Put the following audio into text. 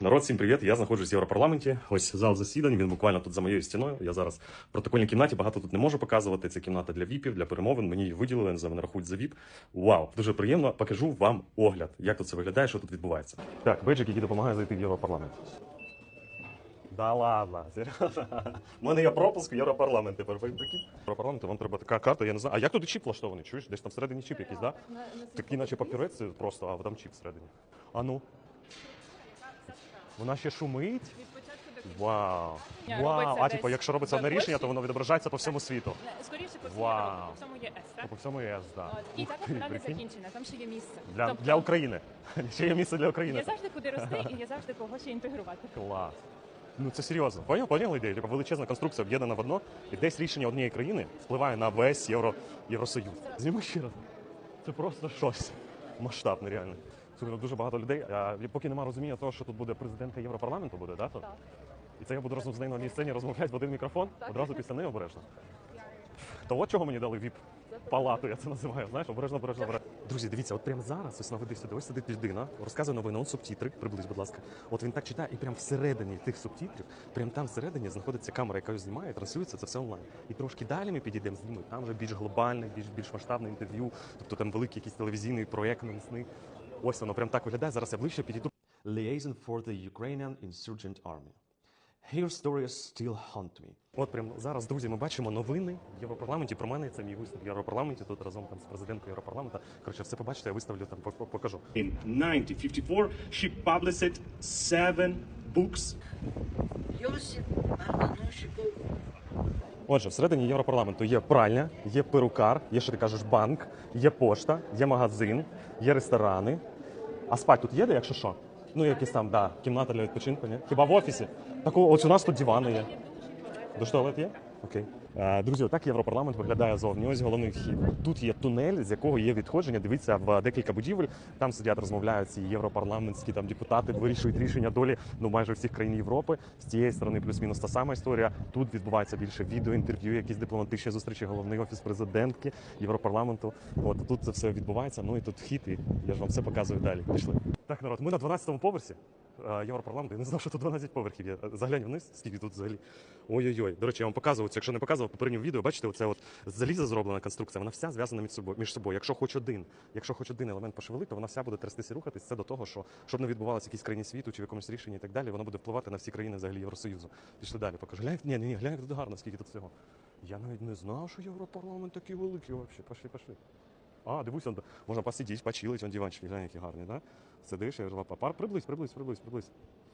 Народ, всім привіт! Я знаходжусь в Європарламенті. Ось зал засідань. Він буквально тут за моєю стіною. Я зараз в протокольній кімнаті. Багато тут не можу показувати. Це кімната для віпів, для перемовин. Мені її виділили, за мене рахують за віп. Вау, дуже приємно. Покажу вам огляд, як тут це виглядає, що тут відбувається. Так, бейджик, який допомагає зайти в Європарламент. Да ладно, серйозно. У мене є пропуск в Європарламент. Тепер прикинь. Європарламенту вам треба така карта. Я не знаю. А як туди чіп влаштований? Чуєш? Десь там всередині чіп якийсь, да? Такий, наче папірець просто, а там чіп всередині. А ну. Вона ще шумить. Вау. Ні, Вау. робиться А десь типу, якщо робиться одне рішення, то воно відображається по всьому світу. скоріше по Вау. Європі, по всьому ЄС, так? по всьому ЄС, да. От, І Ух так ти, вона не прикинь. закінчена, там ще є місце. Для, Тобто для України. Ще є місце для України. Є завжди куди рости і є завжди кого ще інтегрувати. Клас. Ну це серйозно. Поняв, поняли ідею? Типа величезна конструкція об'єднана в одно, і десь рішення однієї країни впливає на весь Євро, Євросоюз. Зніми ще раз. Це просто щось. Масштаб нереально. Слухай, дуже багато людей. А поки немає розуміння того, що тут буде президентка Європарламенту, буде, да? то? Так. І це я буду разом з нею на одній сцені розмовляти в один мікрофон, одразу після неї обережно. То от чого мені дали віп палату, я це називаю. Знаєш, обережно, обережно, обережно. Друзі, дивіться, от прямо зараз, ось наведи сюди, ось сидить людина, розказує новини, он субтітри, приблизь, будь ласка. От він так читає, і прямо всередині тих субтитрів, прямо там всередині знаходиться камера, яка його знімає, транслюється це все онлайн. І трошки далі ми підійдемо, знімемо. Там вже більш глобальне, більш більш масштабне інтерв'ю, тобто там великий якийсь телевізійний проєкт навісний. Ось воно прям так виглядає. Зараз я ближче підійду. Liaison for the Ukrainian Insurgent Army. Her stories still haunt me. От прямо зараз, друзі, ми бачимо новини в Європарламенті. Про мене це мій виступ в Європарламенті. Тут разом там з президенткою Європарламента. Коротше, все побачите, я виставлю там, покажу. In 1954, she published seven books. Йосип Марганошиков Отже, всередині Європарламенту є пральня, є перукар, є, що ти кажеш, банк, є пошта, є магазин, є ресторани. А спать тут є де, якщо що? Ну, якісь там, да, кімната для відпочинку, ні? Хіба в офісі? Таку, ось у нас тут дивани є. Душ туалет є? Окей. Друзі, отак Європарламент виглядає зовні. Ось головний вхід. Тут є тунель, з якого є відходження. Дивіться в декілька будівель. Там сидять, розмовляють ці європарламентські там депутати, вирішують рішення долі ну майже всіх країн Європи. З цієї сторони плюс-мінус та сама історія. Тут відбувається більше відеоінтерв'ю, якісь дипломатичні зустрічі, головний офіс президентки Європарламенту. От тут це все відбувається. Ну і тут вхід, і я ж вам все показую далі. Пішли. Так, народ, ми на 12-му поверсі. е, Європарламенту. Я не знав, що тут 12 поверхів є. Заглянь вниз, скільки тут взагалі. Ой-ой-ой. До речі, я вам показував, якщо не показував в відео, бачите, оце от заліза зроблена конструкція, вона вся зв'язана між собою. Між собою. Якщо хоч один, якщо хоч один елемент пошевелити, то вона вся буде трястися і рухатись. Це до того, що щоб не відбувалося в якійсь країні світу чи в якомусь рішенні і так далі, воно буде впливати на всі країни взагалі Євросоюзу. Пішли далі. Покажу. Глянь, ні, ні, ні, глянь, тут гарно, скільки тут всього. Я навіть не знав, що Європарламент такий великий вообще. Пошли, пошли. А, дивись, он, можна посидіти, почилить, он диванчик, глянь, гарний, да? Сидиш, я кажу, пар, приблизь, приблизь, приблизь, приблизь.